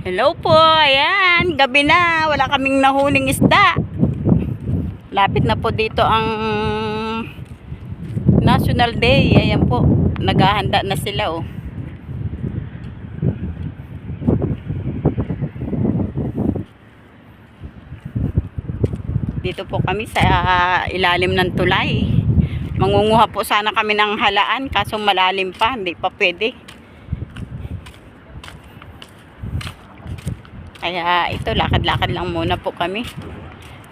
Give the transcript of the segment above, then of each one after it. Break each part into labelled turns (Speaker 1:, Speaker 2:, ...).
Speaker 1: Hello po, ayan, gabi na, wala kaming nahuling isda. Lapit na po dito ang National Day, ayan po, naghahanda na sila oh. Dito po kami sa ilalim ng tulay. Mangunguha po sana kami ng halaan kaso malalim pa, hindi pa pwede. Kaya ito, lakad-lakad lang muna po kami.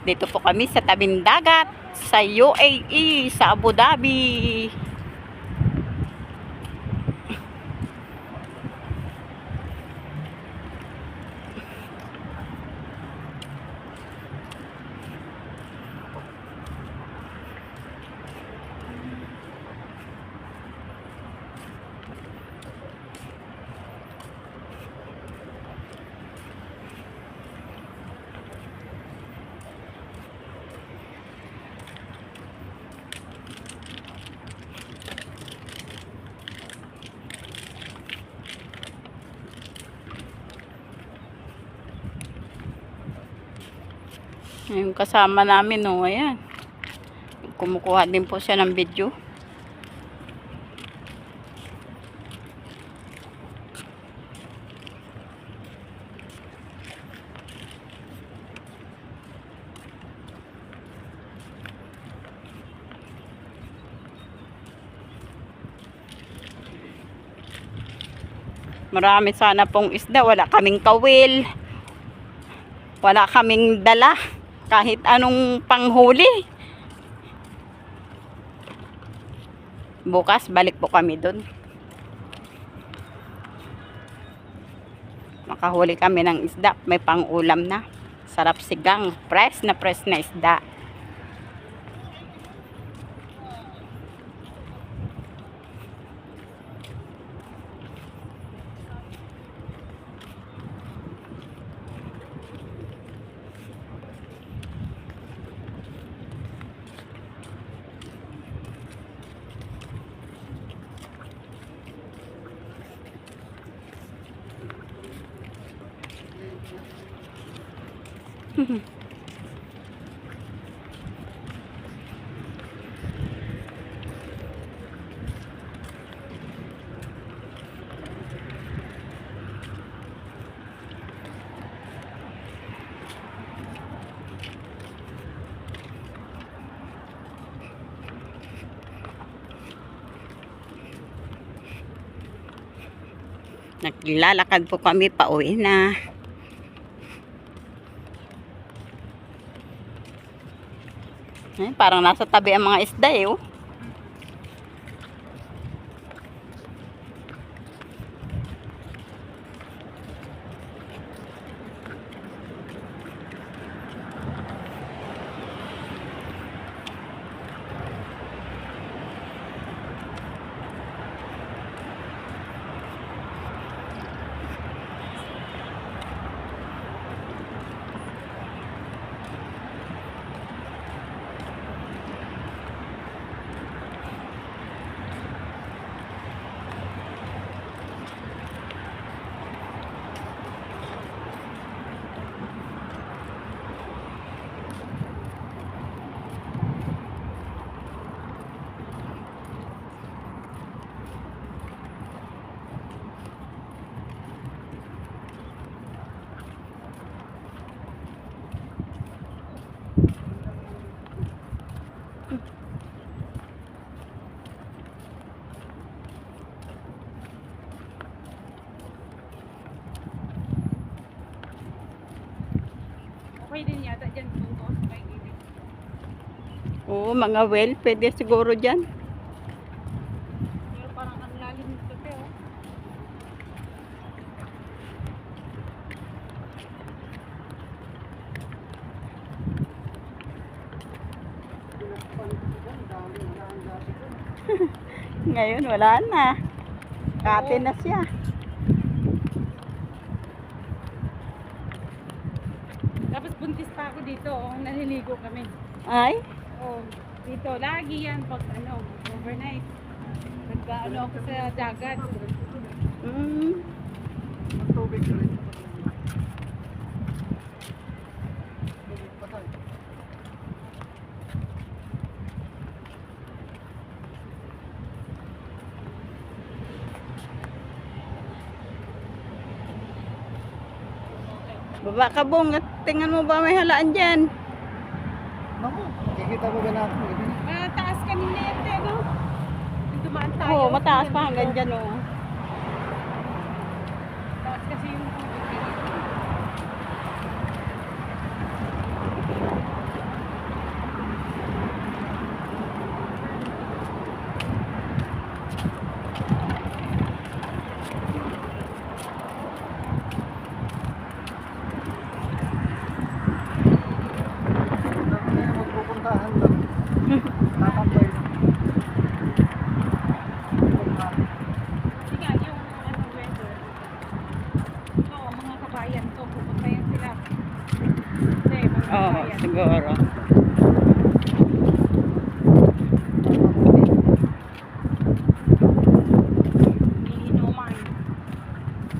Speaker 1: Dito po kami sa tabing dagat, sa UAE, sa Abu Dhabi. Yung kasama namin, oh, ayan. Kumukuha din po siya ng video. Marami sana pong isda. Wala kaming kawil. Wala kaming dala. Kahit anong panghuli. Bukas, balik po kami dun. Makahuli kami ng isda. May pangulam na. Sarap sigang. Press na press na isda. Naglalakad po kami pa uwi na. Ay, parang nasa tabi ang mga isda eh. Oh.
Speaker 2: Din yata dyan tungo sa may gilid.
Speaker 1: Oo, mga well, pwede siguro dyan.
Speaker 2: Pero parang ang lalim nito te oh.
Speaker 1: Ngayon, wala na. Kate na siya.
Speaker 2: Buntis pa ako dito oh. Naliligo kami.
Speaker 1: Ay,
Speaker 2: Oh, dito lagi yan pag ano, overnight. Nagkaano ako sa dagat.
Speaker 1: mm, Baba ka bong at tingnan mo ba may halaan dyan?
Speaker 3: Naku, kikita mo ba natin?
Speaker 2: Mataas kanina yan, te, no? Yung Dumaan tayo.
Speaker 1: Oo, mataas pa hanggang dyan oh.
Speaker 2: Taas kasi yung tubig.
Speaker 3: Naku, may magpupuntahan lang. Tatambay.
Speaker 2: Hindi nga, yung ano, weather. Oo, mga kabayan to, pupunta yan sila. Hindi, mga
Speaker 1: Oo, siguro.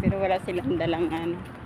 Speaker 1: Pero wala silang dalang ano.